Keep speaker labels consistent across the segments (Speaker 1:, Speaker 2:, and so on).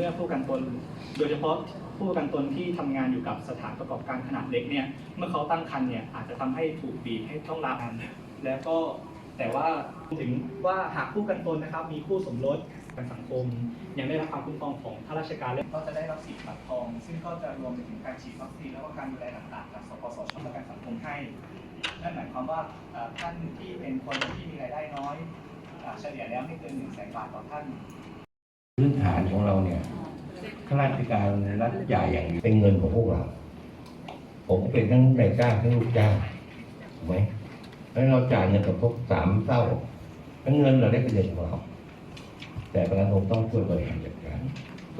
Speaker 1: มื่อผู้ประกันตน โดยเฉพาะผู้ประกันตนที่ทำงานอยู่กับสถานประกอบการขนาดเล็กเนี่ยเมื่อเขาตั้งครรภ์เนี่ยอาจจะทำให้ถูกบีบให้ต้องลางานแล้วก็แต่ว่าถึงว่าหากผู้ประกันตนนะครับ มีคู่สมรสกันสังคม ยังได้รับความคุ้มครองของข้าราชการและก็จะได้รับสิทธิ์บัตรทอง ซึ่งก็จะรวมไปถึงการฉีดวัคซีนแล้วก็การดูแลต่างๆจากสปสชประกันสังคมให้นั่นหมายความว่าท่านที่เป็นคนที่มีรายได้น้อยเอ่อเฉลี่ยแล้วไม่เกินหนึ่งแสนบาทต่อท่าน
Speaker 2: พื้นฐานของเราเนี่ย ข้าราชการรัฐจ่ายอย่างเดียวเป็นเงินของพวกเรา ผมเป็นทั้งนายจ้างทั้งลูกจ้างถูกไหมแล้วเราจ่ายเงินกับพวกสามเท่าทั้งเงินเราได้เป็นเงินของเรา แต่ประกันสังคมต้องช่วยบริหารจัดการ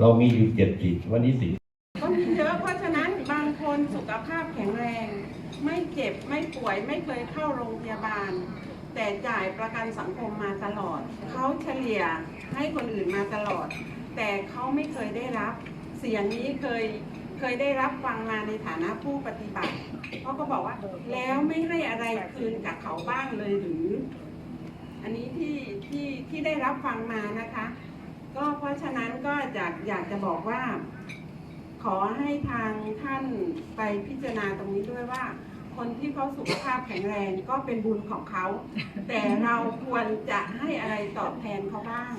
Speaker 2: เรามีอยู่เจ็ดสิทธิ์วันนี้สิทธิ์
Speaker 3: ก็มีเยอะเพราะฉะนั้นบางคนสุขภาพแข็งแรง ไม่เจ็บไม่ป่วยไม่เคยเข้าโรงพยาบาล แต่จ่ายประกันสังคมมาตลอด เขาเฉลี่ยให้คนอื่นมาตลอด แต่เขาไม่เคยได้รับ เสียงนี้เคยเคยได้รับฟังมาในฐานะผู้ปฏิบัติเขาก็บอกว่าแล้วไม่ให้อะไรคืนกับเขาบ้างเลยหรือ อันนี้ที่ที่ที่ได้รับฟังมานะคะ ก็เพราะฉะนั้นก็อยากอยากจะบอกว่า ขอให้ทางท่านไปพิจารณาตรงนี้ด้วยว่า คนที่เขาสุขภาพแข็งแรงก็เป็นบุญของเขา แต่เราควรจะให้อะไรตอบแทนเขาบ้าง